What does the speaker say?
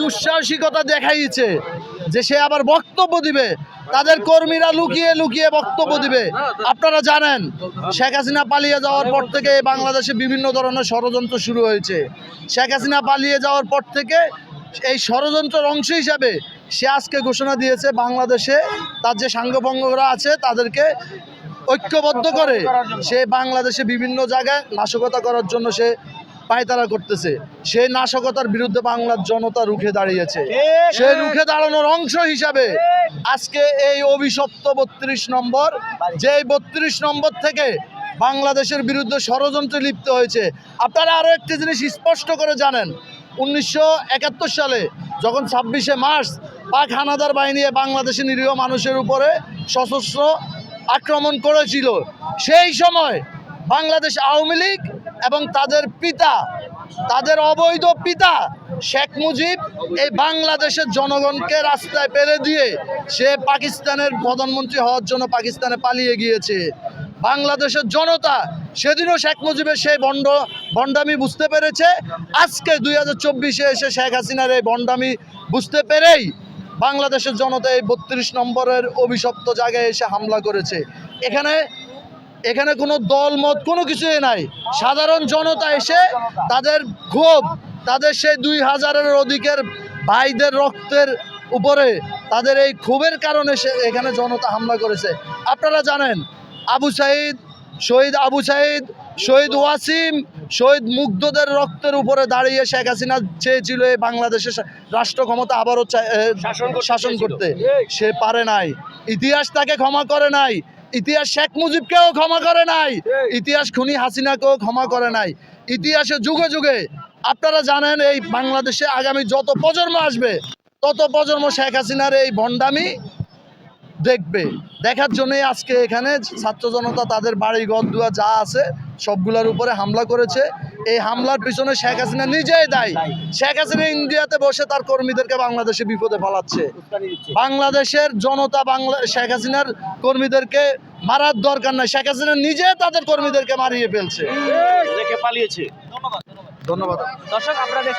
দুঃসাহসিকতা দেখাইছে যে সে আবার বক্তব্য দিবে। তাদের কর্মীরা লুকিয়ে লুকিয়ে বক্তব্য দিবে। আপনারা জানেন, শেখ হাসিনা পালিয়ে যাওয়ার পর থেকে বাংলাদেশে বিভিন্ন ধরনের ষড়যন্ত্র শুরু হয়েছে। শেখ হাসিনা পালিয়ে যাওয়ার পর থেকে এই ষড়যন্ত্রের অংশ হিসাবে সে আজকে ঘোষণা দিয়েছে বাংলাদেশে তার যে সাঙ্গভঙ্গরা আছে তাদেরকে ঐক্যবদ্ধ করে সে বাংলাদেশে বিভিন্ন জায়গায় নাশকতা করার জন্য সে পায়তারা করতেছে। সেই নাশকতার বিরুদ্ধে বাংলার জনতা রুখে দাঁড়িয়েছে। সেই রুখে দাঁড়ানোর অংশ হিসাবে আজকে এই অভিশপ্ত বত্রিশ নম্বর যে বত্রিশ নম্বর থেকে বাংলাদেশের বিরুদ্ধে ষড়যন্ত্রে লিপ্ত হয়েছে। আপনারা আরও একটি জিনিস স্পষ্ট করে জানেন। উনিশশো একাত্তর সালে যখন ছাব্বিশে মার্চ পাক হানাদার বাহিনী বাংলাদেশের নিরীহ মানুষের উপরে সশস্ত্র আক্রমণ করেছিল, সেই সময় বাংলাদেশ আওয়ামী লীগ এবং তাদের পিতা, তাদের অবৈধ পিতা শেখ মুজিব এই বাংলাদেশের জনগণকে রাস্তায় পেরে দিয়ে সে পাকিস্তানের প্রধানমন্ত্রী হওয়ার জন্য পাকিস্তানে পালিয়ে গিয়েছে। বাংলাদেশের জনতা সেদিনও শেখ মুজিবের সেই বন্ড, বন্ডামি বুঝতে পেরেছে। আজকে দুই হাজার চব্বিশে এসে শেখ হাসিনার এই বন্ডামি বুঝতে পেরেই বাংলাদেশের জনতা এই বত্রিশ নম্বরের অভিশপ্ত জায়গায় এসে হামলা করেছে। এখানে এখানে কোনো দল মত কোনো কিছুই নাই। সাধারণ জনতা এসে তাদের ক্ষোভ তাদের সেই দুই হাজারের অধিকের ভাইদের রক্তের উপরে তাদের এই ক্ষোভের কারণে সে এখানে জনতা হামলা করেছে। আপনারা জানেন আবু সাইদ শহীদ আবু সাইদ শহীদ ওয়াসিম শহীদ মুগ্ধদের রক্তের উপরে দাঁড়িয়ে শেখ হাসিনা চেয়েছিল এই বাংলাদেশের রাষ্ট্র ক্ষমতা আবারও শাসন করতে। সে পারে নাই। ইতিহাস তাকে ক্ষমা করে নাই। ইতিহাস শেখ মুজিবকেও ক্ষমা করে নাই। ইতিহাস খুনি হাসিনাকেও ক্ষমা করে নাই। ইতিহাসে যুগে যুগে আপনারা জানেন এই বাংলাদেশে আগামী যত প্রজন্ম আসবে তত প্রজন্ম শেখ হাসিনার এই ভণ্ডামি দেখবে। দেখার জন্যই আজকে এখানে ছাত্র জনতা তাদের বাড়ি ঘর দুয়া যা আছে সবগুলোর উপরে হামলা করেছে। এই হামলার পিছনে শেখ হাসিনা নিজেই দায়ী। শেখ হাসিনা ইন্ডিয়াতে বসে তার কর্মীদেরকে বাংলাদেশে বিপদে ফেলাচ্ছে। বাংলাদেশের জনতা বাংলা শেখ হাসিনার কর্মীদেরকে মারার দরকার নাই। শেখ হাসিনা নিজে তাদের কর্মীদেরকে মারিয়ে ফেলছে। পালিয়েছে। ধন্যবাদ। দর্শক আপনারা